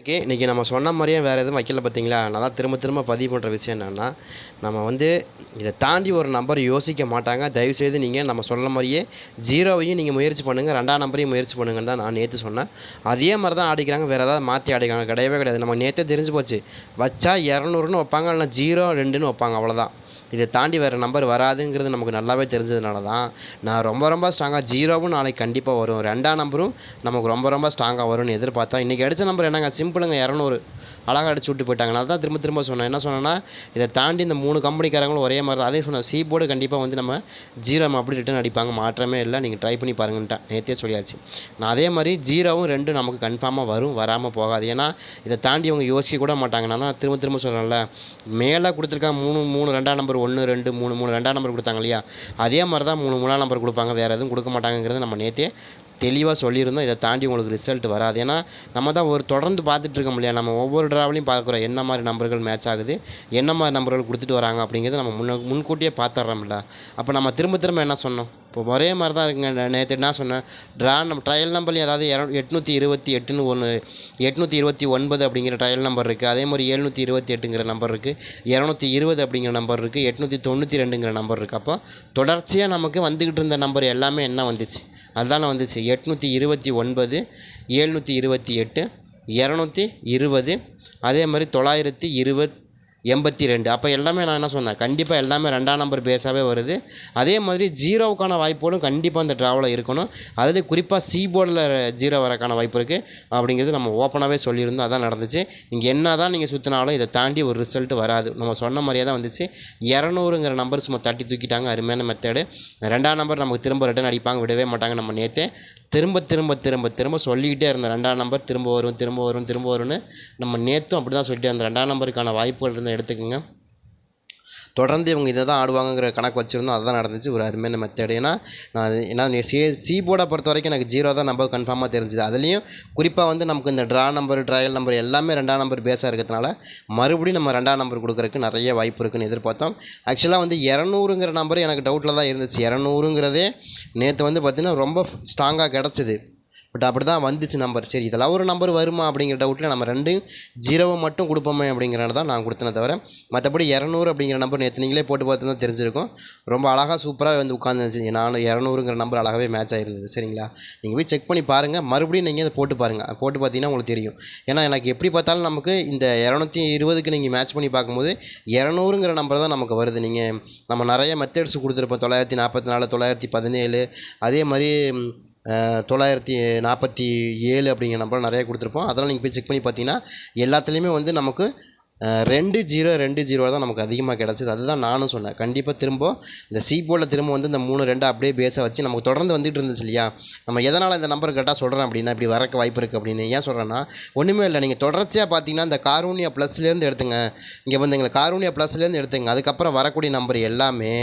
Okay இன்றைக்கி நம்ம சொன்ன மாதிரியே வேறு எதுவும் வைக்கல பார்த்தீங்களா நான் தான் திரும்ப திரும்ப பதிவு பண்ணுற விஷயம் என்னென்னா நம்ம வந்து இதை தாண்டி ஒரு நம்பர் யோசிக்க மாட்டாங்க. தயவுசெய்து நீங்கள் நம்ம சொன்ன மாதிரியே ஜீரோவையும் நீங்கள் முயற்சி பண்ணுங்கள் ரெண்டாம் நம்பரையும் முயற்சி பண்ணுங்கன்னு தான் நான் நேற்று சொன்னேன். அதே மாதிரி தான் ஆடிக்கிறாங்க வேறு ஏதாவது மாற்றி ஆடிக்கிறாங்க கிடையவே கிடையாது. நம்ம நேற்றே தெரிஞ்சு போச்சு. வச்சா இரநூறுன்னு வைப்பாங்க இல்லைனா ஜீரோ ரெண்டுன்னு வைப்பாங்க அவ்வளோதான் இதை தாண்டி வேறு நம்பர் வராதுங்கிறது நமக்கு நல்லாவே தெரிஞ்சதுனால தான் நான் ரொம்ப ரொம்ப ஸ்ட்ராங்காக ஜீரோவும் நாளைக்கு கண்டிப்பாக வரும். ரெண்டாம் நம்பரும் நமக்கு ரொம்ப ரொம்ப ஸ்ட்ராங்காக வரும்னு எதிர்பார்த்தோம் இன்றைக்கி அடித்த நம்பர் என்னங்க? சிம்பிளுங்க இரநூறு. அழகாக அடிச்சு விட்டு போயிட்டாங்க. நான் தான் திரும்ப திரும்ப சொன்னேன். என்ன சொன்னேன்னா இதை தாண்டி இந்த மூணு கம்பெனிக்காரங்களும் ஒரே மாதிரி தான். அதே சொன்னேன் சி போர்டு கண்டிப்பாக வந்து நம்ம ஜீரோ நம்ம அப்படி ரிட்டன் அடிப்பாங்க. மாற்றமே இல்லை. நீங்கள் ட்ரை பண்ணி பாருங்கன்ட்டேன் நேற்றே சொல்லியாச்சு. நான் அதே மாதிரி ஜீரோவும் ரெண்டும் நமக்கு கன்ஃபார்மாக வரும். வராமல் போகாது. ஏன்னா இதை தாண்டி அவங்க யோசிக்க கூட மாட்டாங்க. நான் தான் திரும்ப திரும்ப சொல்கிறேன்ல மேலே கொடுத்துருக்காங்க மூணு மூணு ரெண்டாம் நம்பர் ஒன்று ரெண்டு மூணு மூணு ரெண்டாம் நம்பர் கொடுத்தாங்க இல்லையா? அதே மாதிரி தான் மூணு மூணாம் நம்பர் கொடுப்பாங்க. வேறு எதுவும் கொடுக்க மாட்டாங்கங்கிறது நம்ம நேற்றே தெளிவாக சொல்லியிருந்தோம். இதை தாண்டி உங்களுக்கு ரிசல்ட் வராது. ஏன்னா நம்ம தான் ஒரு தொடர்ந்து பார்த்துட்டு இருக்க முடியாது நம்ம ஒவ்வொரு ட்ராவலையும் பார்க்குறோம். என்ன மாதிரி நம்பர்கள் மேட்ச் ஆகுது? என்ன மாதிரி நம்பர்கள் கொடுத்துட்டு வராங்க? அப்படிங்கிறத நம்ம முன்ன முன்கூட்டியே பார்த்துட்றோம்ல அப்போ நம்ம திரும்ப திரும்ப என்ன சொன்னோம்? இப்போ ஒரே மாதிரி தான் இருக்குங்க. நேற்று என்ன சொன்னேன்? ட்ரா நம்ம ட்ரையல் நம்பர்லேயும் அதாவது இர எட்நூற்றி இருபத்தி எட்டுன்னு ஒன்று எட்நூற்றி இருபத்தி ஒன்பது அப்படிங்கிற ட்ரையல் நம்பர் இருக்குது அதே மாதிரி எழுநூற்றி இருபத்தி எட்டுங்கிற நம்பர் இருக்குது இரநூத்தி இருபது அப்படிங்கிற நம்பர் இருக்குது எட்நூற்றி தொண்ணூற்றி ரெண்டுங்கிற நம்பர் இருக்குது அப்போ தொடர்ச்சியாக நமக்கு வந்துக்கிட்டு இருந்த நம்பர் எல்லாமே என்ன வந்துச்சு? அதுதானே வந்துச்சு. எட்நூற்றி இருபத்தி ஒன்பது ஏழ்நூற்றி இருபத்தி எட்டு இரநூத்தி இருபது அதே மாதிரி தொள்ளாயிரத்தி இருபத் எண்பத்தி ரெண்டு. அப்போ எல்லாமே நான் என்ன சொன்னேன்? கண்டிப்பாக எல்லாமே ரெண்டாம் நம்பர் பேஸாகவே வருது. அதே மாதிரி ஜீரோவுக்கான வாய்ப்புகளும் கண்டிப்பாக அந்த ட்ராவலில் இருக்கணும். அதில் குறிப்பாக சி போர்டில் ஜீரோ வரக்கான வாய்ப்பு இருக்குது அப்படிங்கிறது நம்ம ஓப்பனாகவே சொல்லியிருந்தோம். அதான் நடந்துச்சு. இங்கே என்ன தான் நீங்கள் சுற்றினாலும் இதை தாண்டி ஒரு ரிசல்ட் வராது. நம்ம சொன்ன மாதிரியே தான் வந்துச்சு. இரநூறுங்கிற நம்பர் சும்மா தட்டி தூக்கிட்டாங்க. அருமையான மெத்தடு ரெண்டாம் நம்பர் நமக்கு திரும்ப ரிட்டன் அடிப்பாங்க. விடவே மாட்டாங்க நம்ம நேற்றே திரும்ப திரும்ப திரும்ப திரும்ப சொல்லிக்கிட்டே இருந்தோம் ரெண்டாம் நம்பர் திரும்ப வரும் திரும்ப வரும் திரும்ப வரும்னு நம்ம நேற்றும் அப்படி தான் சொல்லிட்டே இருந்தோம் ரெண்டாம் நம்பருக்கான வாய்ப்புகள் இருந்த எடுத்துக்கோங்க. தொடர்ந்து இவங்க இதை தான் ஆடுவாங்கங்கிற கணக்கு வச்சுருந்தோம். அதுதான் நடந்துச்சு. ஒரு அருமையான மெத்தட் ஏன்னா நான் ஏன்னா சி சி போர்டை பொறுத்த வரைக்கும் எனக்கு ஜீரோ தான் நம்பர் கன்ஃபார்மாக தெரிஞ்சுது. அதுலேயும் குறிப்பாக வந்து நமக்கு இந்த ட்ரா நம்பர் ட்ரையல் நம்பர் எல்லாமே ரெண்டாம் நம்பர் பேஸாக இருக்கிறதுனால மறுபடியும் நம்ம ரெண்டாம் நம்பர் கொடுக்குறதுக்கு நிறைய வாய்ப்பு இருக்குன்னு எதிர்பார்த்தோம். ஆக்சுவலாக வந்து இரநூறுங்கிற நம்பர் எனக்கு டவுட்டில் தான் இருந்துச்சு. இரநூறுங்கிறதே நேற்று வந்து பார்த்திங்கன்னா ரொம்ப ஸ்ட்ராங்காக கிடச்சிது. பட் அப்படி தான் வந்துச்சு நம்பர் சரி இதெல்லாம் ஒரு நம்பர் வருமா அப்படிங்கிற டவுட்டில் நம்ம ரெண்டு ஜீரோவை மட்டும் கொடுப்போமே அப்படிங்கிறத தான் நான் கொடுத்தனே தவிர மற்றபடி இரநூறு அப்படிங்கிற நம்பர் நேற்று நீங்களே போட்டு பார்த்து தான் தெரிஞ்சிருக்கும். ரொம்ப அழகாக சூப்பராக வந்து உட்காந்துருந்துச்சு நானும் இரநூறுங்கிற நம்பர் அழகாகவே மேட்ச் ஆகிருந்தது சரிங்களா? நீங்கள் போய் செக் பண்ணி பாருங்கள் மறுபடியும் நீங்கள் அதை போட்டு பாருங்கள் போட்டு பார்த்தீங்கன்னா உங்களுக்கு தெரியும். ஏன்னா எனக்கு எப்படி பார்த்தாலும் நமக்கு இந்த இரநூத்தி இருபதுக்கு நீங்கள் மேட்ச் பண்ணி பார்க்கும்போது இரநூறுங்கிற நம்பர் தான் நமக்கு வருது. நீங்கள் நம்ம நிறைய மெத்தட்ஸ் கொடுத்துருப்போம். தொள்ளாயிரத்தி நாற்பத்தி நாலு தொள்ளாயிரத்தி பதினேழு. அதே மாதிரி தொள்ளாயிரத்தி நாற்பத்தி ஏழு அப்படிங்கிற நம்பர் நிறைய கொடுத்துருப்போம். அதெல்லாம் நீங்கள் போய் செக் பண்ணி பார்த்தீங்கன்னா எல்லாத்துலேயுமே வந்து நமக்கு ரெண்டு ஜீரோ ரெண்டு ஜீரோ தான் நமக்கு அதிகமாக கிடச்சிது. அதுதான் நானும் சொன்னேன். கண்டிப்பாக திரும்ப இந்த சி போர்டில் திரும்ப வந்து இந்த மூணு ரெண்டு அப்படியே பேஸை வச்சு நமக்கு தொடர்ந்து வந்துட்டு இருந்துச்சு இல்லையா? நம்ம எதனால் இந்த நம்பர் கரெக்டாக சொல்கிறேன் அப்படின்னா இப்படி வரக்கு வாய்ப்பு இருக்குது அப்படின்னு. ஏன் சொல்கிறேன்னா ஒன்றுமே இல்லை. நீங்கள் தொடர்ச்சியாக பார்த்தீங்கன்னா இந்த காரூனியா ப்ளஸ்லேருந்து எடுத்துங்க. இங்கே வந்து எங்களை காரூனியா ப்ளஸ்லேருந்து எடுத்துங்க. அதுக்கப்புறம் வரக்கூடிய நம்பர் எல்லாமே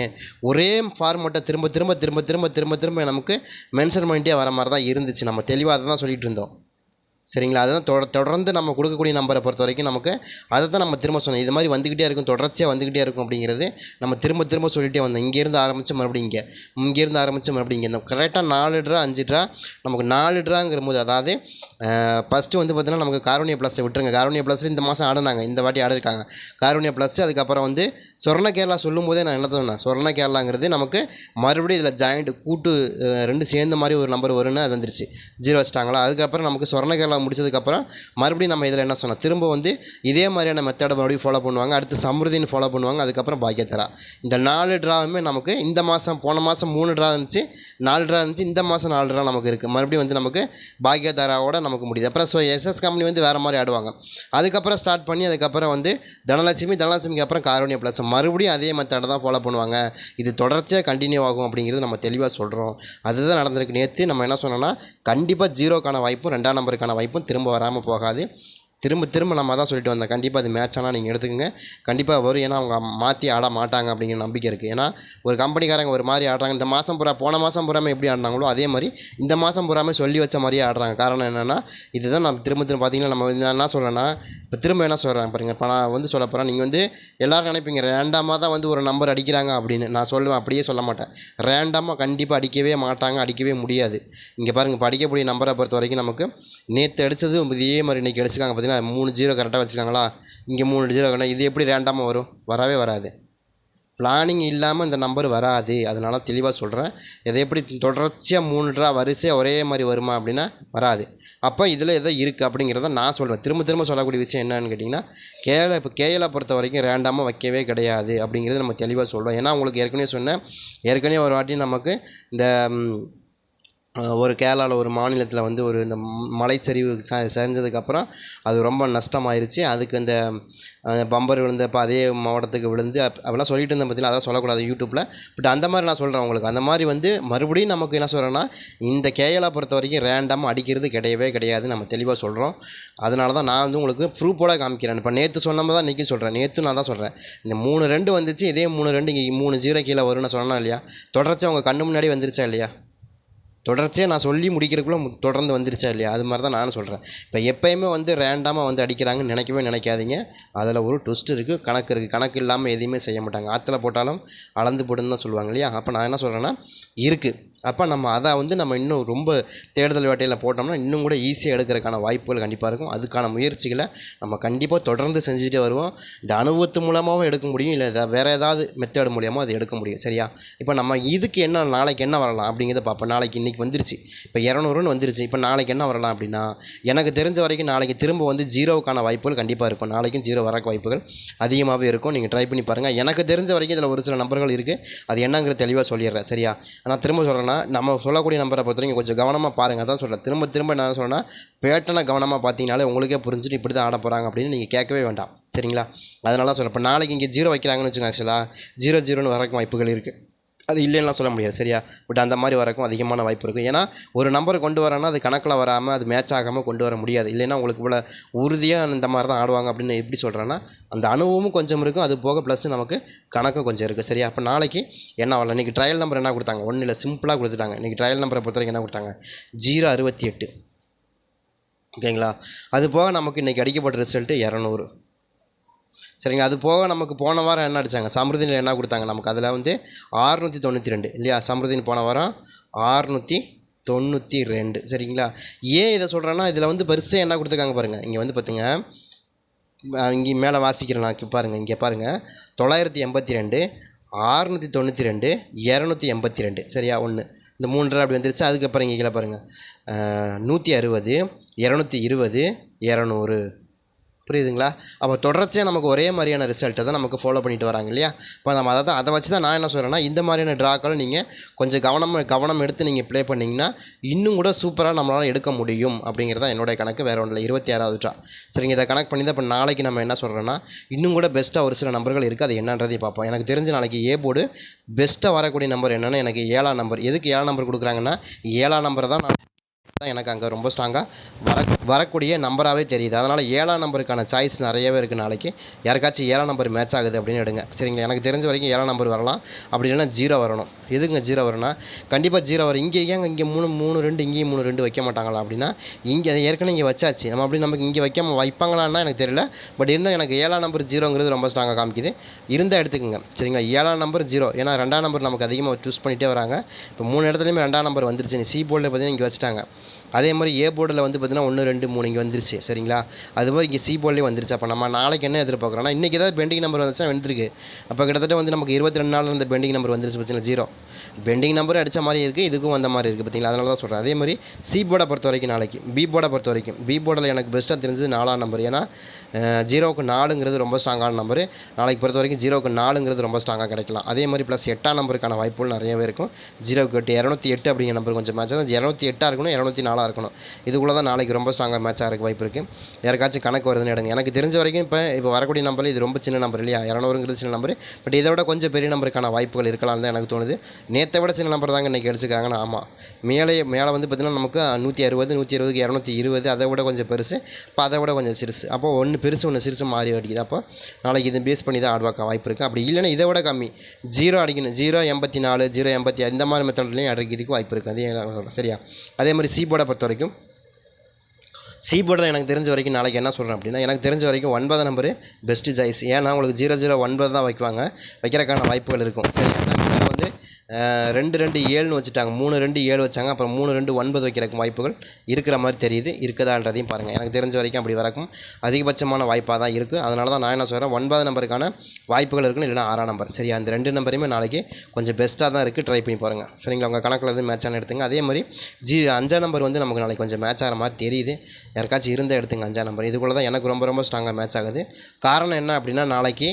ஒரே ஃபார்மெட்டை திரும்ப திரும்ப திரும்ப திரும்ப திரும்ப திரும்ப நமக்கு மென்ஷன் பண்ணிட்டே வர மாதிரி தான் இருந்துச்சு. நம்ம தெளிவாக அதை தான் சொல்லிகிட்டு இருந்தோம். சரிங்களா? அதுதான் தொட தொடர்ந்து நம்ம கொடுக்கக்கூடிய நம்பரை பொறுத்த வரைக்கும் நமக்கு அதை தான் நம்ம திரும்ப சொன்னோம். இது மாதிரி வந்துக்கிட்டே இருக்கும் தொடர்ச்சியாக வந்துக்கிட்டே இருக்கும் அப்படிங்கிறது நம்ம திரும்ப திரும்ப சொல்லிகிட்டே வந்தோம். இங்கேருந்து ஆரம்பித்து மறுபடியும் இங்கே இங்கேருந்து ஆரம்பித்து மறுபடியும் இங்கே. இந்த கரெக்டாக நாலு ட்ரா அஞ்சு ட்ரா நமக்கு நாலு ட்ராங்கிற போது அதாவது ஃபஸ்ட்டு வந்து பார்த்திங்கன்னா நமக்கு காரோனிய ப்ளஸ் விட்டுருங்க. காரோனிய ப்ளஸ் இந்த மாதம் ஆடினாங்க. இந்த வாட்டி ஆடிருக்காங்க. காரோனிய ப்ளஸ் அதுக்கப்புறம் வந்து சொர்ண கேரளா சொல்லும் போதே நான் என்ன சொன்னேன்? சொர்ண கேரளாங்கிறது நமக்கு மறுபடியும் இதில் ஜாயிண்ட் கூட்டு ரெண்டு சேர்ந்த மாதிரி ஒரு நம்பர் வரும்னு அது வந்துருச்சு. ஜீரோ வச்சிட்டாங்களா? அதுக்கப்புறம் நமக்கு சொர்ண கேரளா முடிச்சதுக்கப்புறம் மறுபடியும் நம்ம இதில் என்ன சொன்னோம்? திரும்ப வந்து இதே மாதிரியான மெத்தடை மறுபடியும் ஃபாலோ பண்ணுவாங்க. அடுத்து சமிருதின்னு ஃபாலோ பண்ணுவாங்க. அதுக்கப்புறம் பாக்கியத்தரா. இந்த நாலு ட்ராவுமே நமக்கு இந்த மாதம் போன மாதம் மூணு ட்ரா இருந்துச்சு. நாலு ட்ரா இருந்துச்சு. இந்த மாதம் நாலு ட்ரா நமக்கு இருக்குது மறுபடியும் வந்து நமக்கு பாக்கியதாராவோட நமக்கு முடியுது. அப்புறம் ஸோ எஸ்எஸ் கம்பெனி வந்து வேறு மாதிரி ஆடுவாங்க. அதுக்கப்புறம் ஸ்டார்ட் பண்ணி அதுக்கப்புறம் வந்து தனலட்சுமி தனலட்சுமிக்கு அப்புறம் காரோனியா ப்ளஸ் மறுபடியும் அதே மெத்தடை தான் ஃபாலோ பண்ணுவாங்க. இது தொடர்ச்சியாக கண்டினியூ ஆகும் அப்படிங்கிறது நம்ம தெளிவாக சொல்கிறோம் அதுதான் நடந்திருக்கு. நேற்று நம்ம என்ன சொன்னோம்னா கண்டிப்பாக ஜீரோக்கான வாய்ப்பும் ரெண்டாம் நம்பருக்கான வாய்ப்பும் திரும்ப வராமல் போகாது. திரும்ப திரும்ப நம்ம தான் சொல்லிட்டு வந்தேன். கண்டிப்பாக அது மேட்ச் ஆனால் நீங்கள் எடுத்துக்கோங்க. கண்டிப்பாக வரும். ஏன்னா அவங்க மாற்றி ஆட மாட்டாங்க அப்படிங்கிற நம்பிக்கை இருக்குது ஏன்னா ஒரு கம்பெனிக்காரங்க ஒரு மாதிரி ஆடுறாங்க. இந்த மாதம் பூரா போன மாதம் பூராமல் எப்படி ஆடினாங்களோ அதே மாதிரி இந்த மாதம் பூராமே சொல்லி வச்ச மாதிரியே ஆடுறாங்க. காரணம் என்னென்னா இதுதான் நம்ம திரும்ப திரும்ப பார்த்தீங்கன்னா நம்ம என்ன சொல்கிறேன்னா இப்போ திரும்ப என்ன சொல்கிறேன் பாருங்கள் இப்போ நான் வந்து சொல்ல போகிறேன் நீங்கள் வந்து எல்லோரும் நினைப்பீங்க ரேண்டமாக தான் வந்து ஒரு நம்பர் அடிக்கிறாங்க அப்படின்னு. நான் சொல்லுவேன். அப்படியே சொல்ல மாட்டேன். ரேண்டமாக கண்டிப்பாக அடிக்கவே மாட்டாங்க. அடிக்கவே முடியாது. இங்கே பாருங்கள் இப்போ அடிக்கக்கூடிய நம்பரை பொறுத்த வரைக்கும் நமக்கு நேற்று அடித்தது இதே மாதிரி இன்றைக்கி அடிச்சிருக்காங்க. பார்த்தீங்கன்னா பாருங்கள் மூணு ஜீரோ கரெக்டாக வச்சுருக்காங்களா? இங்கே மூணு ஜீரோ கரெக்டாக இது எப்படி ரேண்டமாக வரும்? வரவே வராது. பிளானிங் இல்லாமல் இந்த நம்பர் வராது. அதனால தெளிவாக சொல்கிறேன் இதை எப்படி தொடர்ச்சியாக மூணு ட்ரா வரிசையாக ஒரே மாதிரி வருமா அப்படின்னா வராது. அப்போ இதில் எதோ இருக்குது அப்படிங்கிறத நான் சொல்வேன் திரும்ப திரும்ப சொல்லக்கூடிய விஷயம் என்னன்னு கேட்டிங்கன்னா கேஎலை இப்போ கேஎலை பொறுத்த வரைக்கும் ரேண்டமாக வைக்கவே கிடையாது அப்படிங்கிறது நம்ம தெளிவாக சொல்லுவோம் ஏன்னா உங்களுக்கு ஏற்கனவே சொன்னேன். ஏற்கனவே ஒரு வாட்டி நமக்கு இந்த ஒரு கேரளாவில் ஒரு மாநிலத்தில் வந்து ஒரு இந்த மலைச்சரிவு ச சரிஞ்சதுக்கப்புறம் அது ரொம்ப நஷ்டமாயிருச்சு. அதுக்கு இந்த பம்பர் விழுந்தப்போ அதே மாவட்டத்துக்கு விழுந்து அப் அப்படிலாம் சொல்லிட்டு இருந்தேன் பார்த்தீங்களா அதெல்லாம் சொல்லக்கூடாது யூடியூப்பில் பட் அந்த மாதிரி நான் சொல்கிறேன் உங்களுக்கு. அந்த மாதிரி வந்து மறுபடியும் நமக்கு என்ன சொல்கிறேன்னா இந்த கேஎலை பொறுத்த வரைக்கும் ரேண்டமாக அடிக்கிறது கிடையவே கிடையாது. நம்ம தெளிவாக சொல்கிறோம் அதனால தான் நான் வந்து உங்களுக்கு ப்ரூஃபோட காமிக்கிறேன். இப்போ நேற்று சொன்னமாக தான் இன்றைக்கி சொல்கிறேன் நேற்று நான் தான் சொல்கிறேன் இந்த மூணு ரெண்டு வந்துச்சு. இதே மூணு ரெண்டு இங்கே மூணு ஜீரோ கீழே வரும்னு சொன்னேன் இல்லையா? தொடர்ச்சி அவங்க கண்ணு முன்னாடி வந்துருச்சா இல்லையா? தொடர்ச்சியாக நான் சொல்லி முடிக்கிறதுக்குள்ளே தொடர்ந்து வந்துருச்சா இல்லையா? அது மாதிரி தான் நானும் சொல்கிறேன் இப்போ எப்போயுமே வந்து ரேண்டமாக வந்து அடிக்கிறாங்கன்னு நினைக்கவே நினைக்காதீங்க. அதில் ஒரு ட்விஸ்ட் இருக்குது கணக்கு இருக்குது கணக்கு இல்லாமல் எதையுமே செய்ய மாட்டாங்க. ஆற்றுல போட்டாலும் அளந்து போட்டுன்னு தான் சொல்லுவாங்க இல்லையா? அப்போ நான் என்ன சொல்கிறேன்னா இருக்குது அப்போ நம்ம அதை வந்து நம்ம இன்னும் ரொம்ப தேடுதல் வேட்டையில் போட்டோம்னா இன்னும் கூட ஈஸியாக எடுக்கிறதுக்கான வாய்ப்புகள் கண்டிப்பாக இருக்கும். அதுக்கான முயற்சிகளை நம்ம கண்டிப்பாக தொடர்ந்து செஞ்சுட்டே வருவோம். இந்த அனுபவத்து மூலமாகவும் எடுக்க முடியும். இல்லை வேறு ஏதாவது மெத்தேடு மூலியமாக அது எடுக்க முடியும். சரியா? இப்போ நம்ம இதுக்கு என்ன நாளைக்கு என்ன வரலாம் அப்படிங்கிறத பார்ப்போம் நாளைக்கு இன்றைக்கி வந்துருச்சு. இப்போ இரநூறுன்னு வந்துருச்சு. இப்போ நாளைக்கு என்ன வரலாம் அப்படின்னா எனக்கு தெரிஞ்ச வரைக்கும் நாளைக்கு திரும்ப வந்து ஜீரோவுக்கான வாய்ப்புகள் கண்டிப்பாக இருக்கும். நாளைக்கும் ஜீரோ வரக்கு வாய்ப்புகள் அதிகமாகவே இருக்கும். நீங்கள் ட்ரை பண்ணி பாருங்கள் எனக்கு தெரிஞ்ச வரைக்கும் இதில் ஒரு சில நம்பர்கள் இருக்குது அது என்னங்கிற தெளிவாக சொல்லிடுறேன். சரியா? நான் திரும்ப சொல்கிறேன்னா நம்ம சொல்லக்கூடிய நம்பரை பொறுத்த வரைக்கும் கொஞ்சம் கவனமாக பாருங்கள் அதான் சொல்கிறேன் திரும்ப திரும்ப என்ன சொல்கிறேன்னா பேட்டனை கவனமாக பார்த்தீங்கனாலே உங்களுக்கே புரிஞ்சுட்டு இப்படி தான் ஆட போகிறாங்க அப்படின்னு நீங்கள் கேட்கவே வேண்டாம். சரிங்களா? அதனால தான் சொல்கிறேன் இப்போ நாளைக்கு இங்கே ஜீரோ வைக்கிறாங்கன்னு வச்சுக்கோங்க ஆக்சுவலாக ஜீரோ ஜீரோன்னு வரக்கு வாய்ப்புகள் இருக்குது அது இல்லைன்னா சொல்ல முடியாது சரியா? பட் அந்த மாதிரி வரக்கும் அதிகமான வாய்ப்பு இருக்குது ஏன்னா ஒரு நம்பரை கொண்டு வரேன்னா அது கணக்கில் வராமல் அது மேட்ச் ஆகாமல் கொண்டு வர முடியாது. இல்லைன்னா உங்களுக்கு இவ்வளோ உறுதியாக இந்த மாதிரி தான் ஆடுவாங்க அப்படின்னு எப்படி சொல்கிறேன்னா அந்த அனுபவமும் கொஞ்சம் இருக்கும். அது போக ப்ளஸ் நமக்கு கணக்கும் கொஞ்சம் இருக்குது சரியா? அப்போ நாளைக்கு என்ன வரல இன்றைக்கி ட்ரையல் நம்பர் என்ன கொடுத்தாங்க? ஒன்றும் இல்லை சிம்பிளாக கொடுத்துட்டாங்க. இன்றைக்கி ட்ரையல் நம்பரை பொறுத்த வரைக்கும் என்ன கொடுத்தாங்க? ஜீரோ அறுபத்தி எட்டு. ஓகேங்களா? அது போக நமக்கு இன்றைக்கி அடிக்கப்பட்ட ரிசல்ட்டு இரநூறு. சரிங்க அது போக நமக்கு போன வாரம் என்ன அடித்தாங்க சமிருதியில் என்ன கொடுத்தாங்க? நமக்கு அதில் வந்து ஆறுநூற்றி தொண்ணூற்றி ரெண்டு இல்லையா? சமிருதின்னு போன வாரம் ஆறுநூற்றி தொண்ணூற்றி ரெண்டு சரிங்களா? ஏன் இதை சொல்கிறேன்னா இதில் வந்து பெருசாக என்ன கொடுத்துருக்காங்க பாருங்கள் இங்கே வந்து பார்த்துங்க இங்கே மேலே வாசிக்கிறேன் நான் பாருங்கள் இங்கே பாருங்கள் தொள்ளாயிரத்தி எண்பத்தி ரெண்டு ஆறுநூற்றி தொண்ணூற்றி ரெண்டு இரநூத்தி எண்பத்தி ரெண்டு சரியா? ஒன்று இந்த மூன்றரை அப்படி வந்துருச்சு அதுக்கப்புறம் இங்கே கீழே பாருங்கள் நூற்றி அறுபது இரநூத்தி இருபது இரநூறு. புரியுதுங்களா? அப்போ தொடர்ச்சியாக நமக்கு ஒரே மாதிரியான ரிசல்ட்டை தான் நமக்கு ஃபாலோ பண்ணிட்டு வராங்க இல்லையா? இப்போ நம்ம அதை தான் அதை வச்சு தான் நான் என்ன சொல்கிறேன்னா இந்த மாதிரியான ட்ராக்களை நீங்கள் கொஞ்சம் கவனமாக கவனம் எடுத்து நீங்கள் ப்ளே பண்ணிங்கன்னா இன்னும் கூட சூப்பராக நம்மளால் எடுக்க முடியும் அப்படிங்கிறது தான் என்னுடைய கணக்கு. வேறு ஒன்றில் இருபத்தி ஆறாவது ட்ரா சரிங்க இதை கணக்கு பண்ணி தான் இப்போ நாளைக்கு நம்ம என்ன சொல்கிறோன்னா இன்னும் கூட பெஸ்ட்டாக ஒரு சில நம்பர்கள் இருக்குது அது என்னன்றதையும் பார்ப்போம். எனக்கு தெரிஞ்ச நாளைக்கு ஏ போர்டு பெஸ்ட்டாக வரக்கூடிய நம்பர் என்னென்னா எனக்கு ஏழாம் நம்பர் எதுக்கு ஏழாம் நம்பர் கொடுக்குறாங்கன்னா ஏழாம் நம்பர் தான் நான் தான் எனக்கு அங்கே ரொம்ப ஸ்ட்ராங்காக வர வரக்கூடிய நம்பராகவே தெரியுது. அதனால் ஏழாம் நம்பருக்கான சாய்ஸ் நிறையவே இருக்குது நாளைக்கு. யாருக்காச்சும் ஏழாம் நம்பர் மேட்ச் ஆகுது அப்படின்னு எடுங்க. சரிங்களா? எனக்கு தெரிஞ்ச வரைக்கும் ஏழாம் நம்பர் வரலாம். அப்படி இல்லைன்னா ஜீரோ வரணும். எதுங்க ஜீரோ வரும்னா கண்டிப்பாக ஜீரோ வரும். இங்கே ஏங்க இங்கே மூணு மூணு ரெண்டு இங்கேயும் மூணு ரெண்டு வைக்க மாட்டாங்களா அப்படின்னா இங்கே ஏற்கனவே இங்கே வச்சாச்சு. நம்ம அப்படி நமக்கு இங்கே வைக்காம வைப்பாங்களான்னா எனக்கு தெரியல. பட் இருந்தால் எனக்கு ஏழாம் நம்பர் ஜீரோங்கிறது ரொம்ப ஸ்ட்ராங்காக காமிக்குது. இருந்தால் எடுத்துக்கோங்க. சரிங்களா? ஏழாம் நம்பர் ஜீரோ ஏன்னா ரெண்டாம் நம்பர் நமக்கு அதிகமாக சூஸ் பண்ணிகிட்டே வராங்க. இப்போ மூணு இடத்துலையுமே ரெண்டாம் நம்பர் வந்துருச்சு. சி போர்டில் பார்த்தீங்கன்னா இங்கே வச்சுட்டாங்க. அதே மாதிரி ஏ போர்டில் வந்து பார்த்திங்கன்னா ஒன்று ரெண்டு மூணு இங்கே வந்துருச்சு. சரிங்களா? அது மாதிரி இங்கே சி போர்ட்லேயே வந்துருச்சு. அப்போ நம்ம நாளைக்கு என்ன எதிர்பார்க்குறோம்னா இன்றைக்கி ஏதாவது பெண்டிங் நம்பர் வந்துச்சுன்னா வந்துருக்கு அப்போ கிட்டத்தட்ட வந்து நமக்கு இருபத்தி ரெண்டு நாள் அந்த பெண்டிங் நம்பர் வந்துருச்சு பார்த்தீங்கன்னா ஜீரோ பெண்டிங் நம்பரும் அடித்த மாதிரி இருக்குது இதுக்கும் வந்த மாதிரி இருக்குது பார்த்தீங்களா? அதனால தான் சொல்கிறேன் அதே மாதிரி சி போர்டை பொறுத்த வரைக்கும் நாளைக்கு பி போர்டை பொறுத்த வரைக்கும் பி போர்டில் எனக்கு பெஸ்ட்டாக தெரிஞ்சது நாலாம் நம்பர் ஏன்னா ஜீரோவுக்கு நாலுங்கிறது ரொம்ப ஸ்ட்ராங்கான நம்பர் நாளைக்கு பொறுத்த வரைக்கும் ஜீரோவுக்கு நாலுங்கிறது ரொம்ப ஸ்ட்ராங்காக கிடைக்கலாம். அதே மாதிரி ப்ளஸ் எட்டாம் நம்பருக்கான வாய்ப்புகள் நிறையவே இருக்கும். ஜீரோவுக்கு எட்டு இரநூத்தி எட்டு அப்படிங்கிற நம்பர் கொஞ்சம் மேட்ச் தான் இரநூத்தி எட்டாக இருக்கணும் இரநூத்தி நாலாக இருக்கணும். இதுக்குள்ளே தான் நாளைக்கு ரொம்ப ஸ்ட்ராங்காக மேட்ச் இருக்க வாய்ப்பு இருக்குது யாருக்காச்சும் கணக்கு வருதுன்னு எடுங்க. எனக்கு தெரிஞ்ச வரைக்கும் இப்போ இப்போ வரக்கூடிய நம்பர் இது ரொம்ப சின்ன நம்பர் இல்லையா? இரநூறுங்கிறது சின்ன நம்பர் பட் இதை விட கொஞ்சம் பெரிய நம்பருக்கான வாய்ப்புகள் இருக்கலாம்னு தான் எனக்கு தோணுது. நேற்றை விட சின்ன நம்பர் தாங்க இன்றைக்கி அடிச்சிருக்காங்கன்னு ஆமாம் மேலே மேலே வந்து பார்த்திங்கன்னா நமக்கு நூற்றி அறுபது நூற்றி இருபதுக்கு இரநூத்தி இருபது அதை விட கொஞ்சம் பெருசு. இப்போ அதை விட கொஞ்சம் சிறுசு. அப்போ ஒன்று பெருசு ஒன்று சிறுசு மாறி அடிக்குது. அப்போ நாளைக்கு இது பேஸ் பண்ணி தான் ஆடுவாக்க வாய்ப்பு இருக்குது அப்படி இல்லைன்னா இதை விட கம்மி. ஜீரோ அடிக்கணும். ஜீரோ எண்பத்தி நாலு ஜீரோ எண்பத்தி இந்த மாதிரி மெத்தட்லேயும் அடிக்கிறதுக்கு வாய்ப்பு இருக்குது அதே நான் சரியா? அதே மாதிரி சீபோர்டை பொறுத்த வரைக்கும் சி போர்டில் எனக்கு தெரிஞ்ச வரைக்கும் நாளைக்கு என்ன சொல்கிறேன் அப்படின்னா எனக்கு தெரிஞ்ச வரைக்கும் ஒன்பது நம்பரு பெஸ்ட்டு சாய்ஸ் ஏன்னா உங்களுக்கு ஜீரோ ஜீரோ ஒன்பது தான் வைக்குவாங்க. வைக்கிறக்கான வாய்ப்புகள் இருக்கும். சரி ரெண்டு ரெண்டு ஏழுன்னு வச்சுட்டாங்க. மூணு ரெண்டு ஏழு வச்சாங்க. அப்புறம் மூணு ரெண்டு ஒன்பது வைக்கிறக்கு வாய்ப்புகள் இருக்கிற மாதிரி தெரியுது. இருக்குதான்றதையும் பாருங்கள் எனக்கு தெரிஞ்ச வரைக்கும் அப்படி வரக்கும் அதிகபட்சமான வாய்ப்பாக தான் இருக்குது அதனால தான் நான் என்ன சொல்கிறேன் ஒன்பது நம்பருக்கான வாய்ப்புகள் இருக்குன்னு இல்லைனா ஆறாம் நம்பர். சரி அந்த ரெண்டு நம்பரையுமே நாளைக்கு கொஞ்சம் பெஸ்ட்டாக தான் இருக்குது ட்ரை பண்ணி பாருங்கள் சரிங்களா? உங்கள் கணக்கில் எதுவும் மேட்சான எடுத்துங்க. அதே மாதிரி ஜி அஞ்சாம் நம்பர் வந்து நமக்கு நாளைக்கு கொஞ்சம் மேட்ச் ஆகிற மாதிரி தெரியுது. யாருக்காச்சும் இருந்தால் எடுத்துங்க அஞ்சாம் நம்பர். இதுக்குள்ள தான் எனக்கு ரொம்ப ரொம்ப ஸ்ட்ராங்காக மேட்ச் ஆகுது. காரணம் என்ன அப்படின்னா நாளைக்கு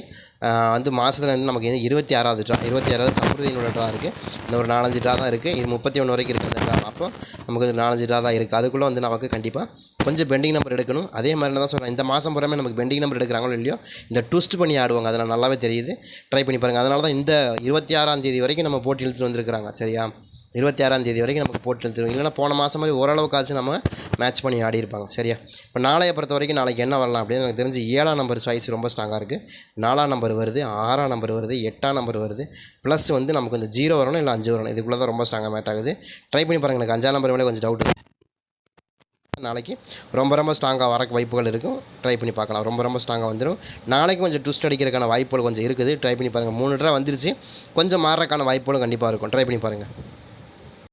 வந்து மாதத்துல வந்து நமக்கு வந்து இருபத்தி ஆறாவது ட்ரா இருபத்தி ஆறாவது சமிருதியினோட ட்ரா இருக்குது இந்த ஒரு நாலஞ்சு ட்ரா தான் இருக்குது இது முப்பத்தி ஒன்று வரைக்கும் இருக்குது அந்த ட்ரா அப்போ நமக்கு நாலஞ்சு ட்ரா தான் இருக்குது அதுக்குள்ளே வந்து நமக்கு கண்டிப்பாக கொஞ்சம் பெண்டிங் நம்பர் எடுக்கணும். அதே மாதிரி தான் சொல்கிறேன் இந்த மாதம் பூராமே நமக்கு பெண்டிங் நம்பர் எடுக்கிறாங்களோ இல்லையோ இந்த ட்விஸ்ட் பண்ணி ஆடுவாங்க. அதில் நல்லாவே தெரியுது. ட்ரை பண்ணி பாருங்கள் அதனால தான் இந்த இருபத்தி ஆறாம் தேதி வரைக்கும் நம்ம போட்டி இழுத்துட்டு வந்திருக்கிறாங்க. சரியா? இருபத்தி ஆறாம் தேதி வரைக்கும் நமக்கு போட்டு எடுத்துருவோம் இல்லைன்னா போன மாதம் மாதிரி ஓரளவுக்காச்சும் நம்ம மேட்ச் பண்ணி ஆடி இருப்பாங்க சரியா? இப்போ நாளைய பொறுத்த வரைக்கும் நாளைக்கு என்ன வரலாம் அப்படின்னு எனக்கு தெரிஞ்சு ஏழாம் நம்பர் சாய்ஸ் ரொம்ப ஸ்ட்ராங்காக இருக்குது நாலாம் நம்பர் வருது ஆறாம் நம்பர் வருது எட்டாம் நம்பர் வருது. ப்ளஸ் வந்து நமக்கு இந்த ஜீரோ வரணும் இல்லை அஞ்சு வரணும். இதுக்குள்ளே தான் ரொம்ப ஸ்ட்ராங்காக மேட் ஆகுது. ட்ரை பண்ணி பாருங்கள் எனக்கு அஞ்சாம் நம்பர் மேலே கொஞ்சம் டவுட் நாளைக்கு ரொம்ப ரொம்ப ஸ்ட்ராங்காக வரக்கு வாய்ப்புகள் இருக்கும். ட்ரை பண்ணி பார்க்கலாம். ரொம்ப ரொம்ப ஸ்ட்ராங்காக வந்துடும் நாளைக்கு கொஞ்சம் ட்விஸ்ட் அடிக்கிறதுக்கான வாய்ப்புகள் கொஞ்சம் இருக்குது. ட்ரை பண்ணி பாருங்கள் மூணு ட்ரா வந்துருச்சு. கொஞ்சம் மாறுறதுக்கான வாய்ப்புகளும் கண்டிப்பாக இருக்கும். ட்ரை பண்ணி பாருங்கள்